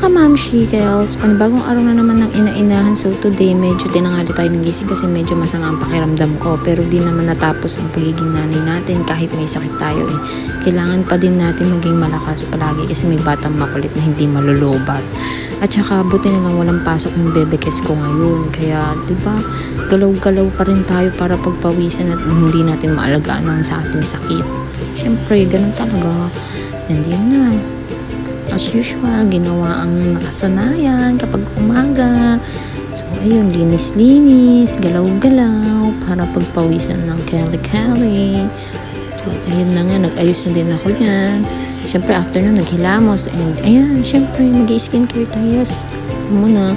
kamamshi, Kels, panibagong araw na naman ng ina-inahan. So today, medyo tinangali tayo ng gising kasi medyo masama ang pakiramdam ko. Pero di naman natapos ang pagiging nanay natin kahit may sakit tayo eh. Kailangan pa din natin maging malakas palagi kasi may batang makulit na hindi malulubat. At saka buti na lang walang pasok yung bebekes ko ngayon. Kaya, di ba, galaw-galaw pa rin tayo para pagpawisan at hindi natin maalagaan ang sa ating sakit. Siyempre, ganun talaga. And yun na. As usual, ginawa ang nakasanayan kapag umaga. So, ayun, linis-linis, galaw-galaw, para pagpawisan ng kali-kali. So, ayun na nga, nag-ayos na din ako yan. Siyempre, after na, naghilamos. And, ayan, siyempre, mag-skincare tayo. Yes, muna.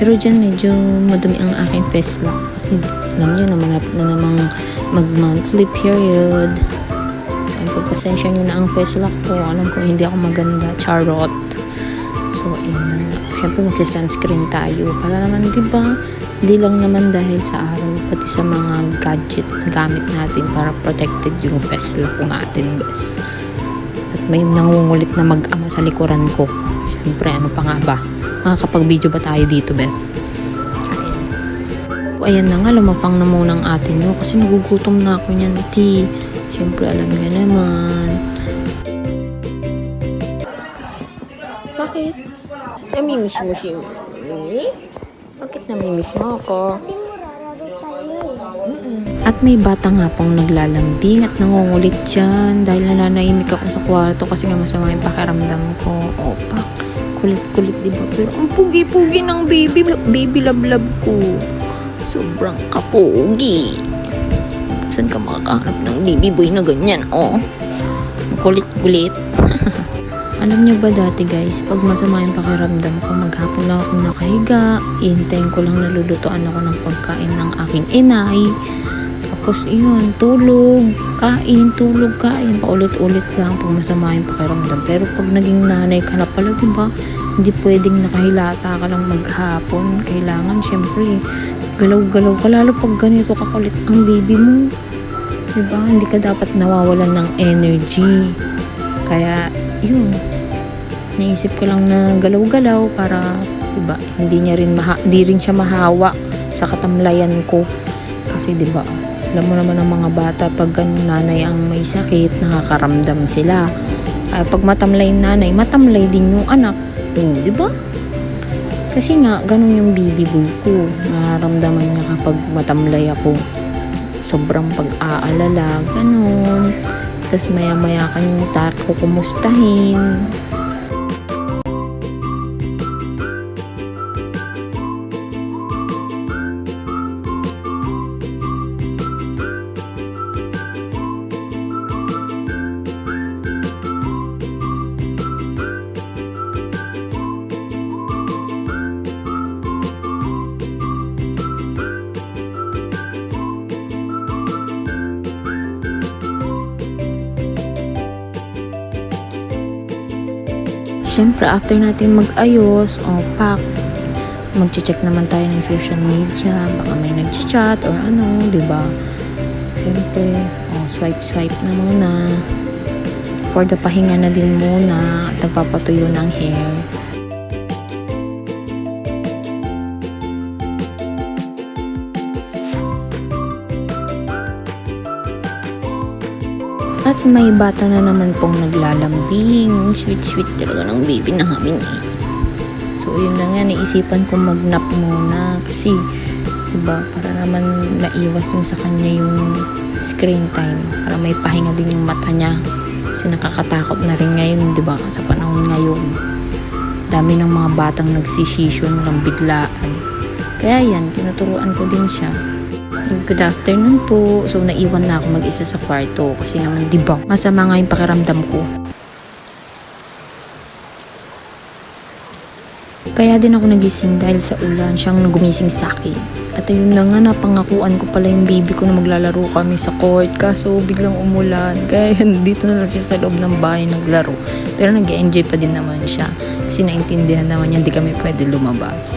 Pero dyan, medyo madumi ang aking face lock. Kasi, alam nyo na, malapit na namang mag-monthly period. Pagpasensya nyo na ang face lock ko. Alam ko, hindi ako maganda. Charot. So, ayun na nga. Siyempre, magsa-sunscreen tayo. Para naman, di ba? Hindi lang naman dahil sa araw, pati sa mga gadgets na gamit natin para protected yung face lock natin, bes. At may nangungulit na mag-ama sa likuran ko. Siyempre, ano pa nga ba? Makakapag-video ba tayo dito, bes? Ayan na nga, lumapang na muna ang atin nyo kasi nagugutom na ako niyan, ti. Siyempre, alam niya naman. Bakit? Namimiss mo si Mimi? Bakit namimiss mo ako? At may bata nga pong naglalambing at nangungulit dyan dahil nananahimik ako sa kwarto kasi nga masama yung pakiramdam ko. Opak, kulit-kulit diba? Pero ang pugi-pugi ng baby, baby love-love ko. Sobrang kapugi. Saan ka makakahanap ng baby boy na ganyan, oh? Kulit-kulit. Alam niyo ba dati guys, pag masama yung pakiramdam ko, maghapon lang ako nakahiga, ihintayin ko lang nalulutuan ako ng pagkain ng aking inay. Tapos yun, tulog, kain, tulog, kain, paulit-ulit lang pag masama yung pakiramdam. Pero pag naging nanay ka na pala, di ba? Hindi pwedeng nakahilata ka lang maghapon. Kailangan, syempre, galaw-galaw ka. Lalo pag ganito kakulit ang baby mo. Di ba? Hindi ka dapat nawawalan ng energy. Kaya, yun. Naisip ko lang na galaw-galaw para, di ba, hindi niya rin, maha, hindi rin siya mahawa sa katamlayan ko. Kasi, di ba, alam mo naman ang mga bata, pag ganun nanay ang may sakit, nakakaramdam sila. Ay, pag matamlay nanay, matamlay din yung anak. Oh, di ba? Kasi nga, ganun yung baby boy ko. Nararamdaman niya kapag matamlay ako. Sobrang pag-aalala, ganun. Tapos maya-maya kanyang tako kumustahin. Siyempre, after natin mag-ayos, o pak, mag-check naman tayo ng social media. Baka may nag-chat or ano, di ba? Siyempre, oh, swipe-swipe na muna. For the pahinga na din muna at nagpapatuyo ng hair. At may bata na naman pong naglalambing. Sweet-sweet talaga ng baby namin eh. So, yun na nga, naisipan ko mag-nap muna. Kasi, diba, para naman maiwas din sa kanya yung screen time. Para may pahinga din yung mata niya. Kasi nakakatakot na rin ngayon, diba, sa panahon ngayon. Dami ng mga batang nagsisisyon ng biglaan. Kaya yan, tinuturuan ko din siya. Good afternoon po. So, naiwan na ako mag-isa sa kwarto kasi naman, di ba, masama nga yung pakiramdam ko. Kaya din ako nagising dahil sa ulan siyang gumising sa akin. At ayun na nga, napangakuan ko pala yung baby ko na maglalaro kami sa court. Kaso biglang umulan. Kaya dito na lang siya sa loob ng bahay naglaro. Pero nag enjoy pa din naman siya. Kasi naintindihan naman niya hindi kami pwede lumabas.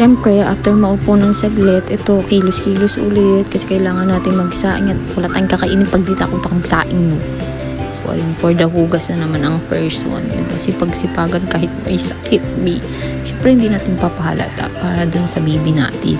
Siyempre, after maupo ng saglit, ito, kilos-kilos ulit kasi kailangan natin magsaing at wala tayong kakainin pag di takot akong magsaing mo. So, ayun, for the hugas na naman ang first one. Kasi pagsipagan kahit may sakit, bi, syempre hindi natin papahalata para dun sa bibi natin.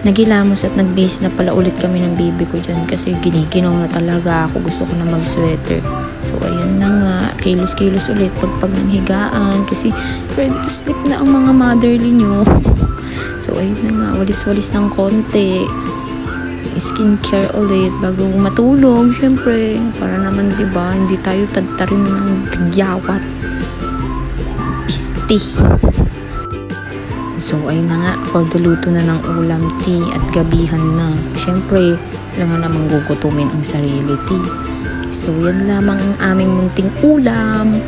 Nagilamos at nagbihis na pala ulit kami ng baby ko dyan kasi giniginaw na talaga ako. Gusto ko na mag-sweater. So, ayun na nga. Kilos-kilos ulit pagpag ng higaan kasi ready to sleep na ang mga motherly nyo. so, ayun na nga. Walis-walis ng konti. Skincare ulit bago matulog. Syempre, para naman 'di ba hindi tayo tadtarin ng tigyawat. Pisti. So, ayun na nga, for the luto na ng ulam, tea, at gabihan na. Siyempre, kailangan namang gugutumin ang sarili, tea. So, yan lamang ang aming munting ulam.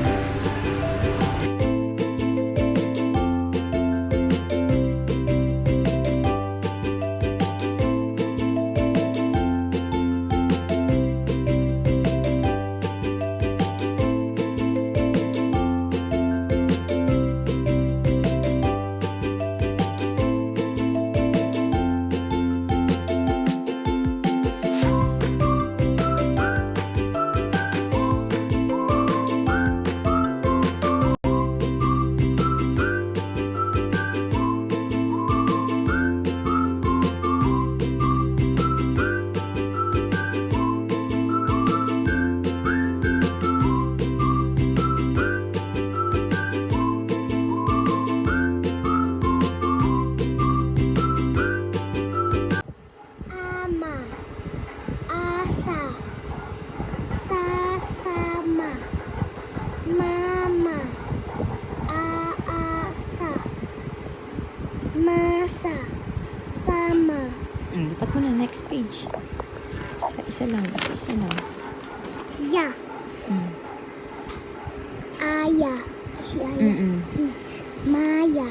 Masa, sama, Hmm, lipat mo na, next page. Isa, isa lang, isa lang. ya, Hmm. aya, si aya, Mm-mm. maya,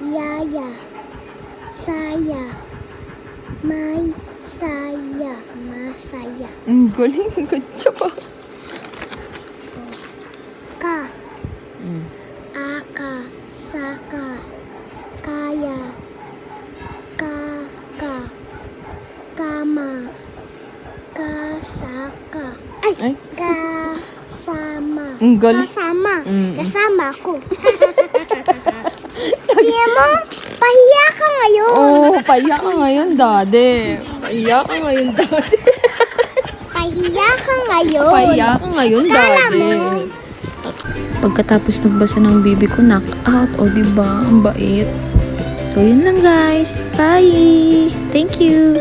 yaya, saya, may, saya, masaya, Ang galing, good job. ka, Mm. aka, saka, kaya, kaka, kama, kasaka, ay, Ay. kasama, Ang galing. kasama, Mm. kasama ko. Hindi mo, pahiya ka ngayon. Oh, paiyak ka ngayon, daddy. Paiyak ka ngayon, daddy. Pahiya ka ngayon. Paiyak ka ngayon, daddy. Pagkatapos nagbasa ng baby ko, knock out. O, di ba Ang bait. So, yun lang, guys. Bye! Thank you!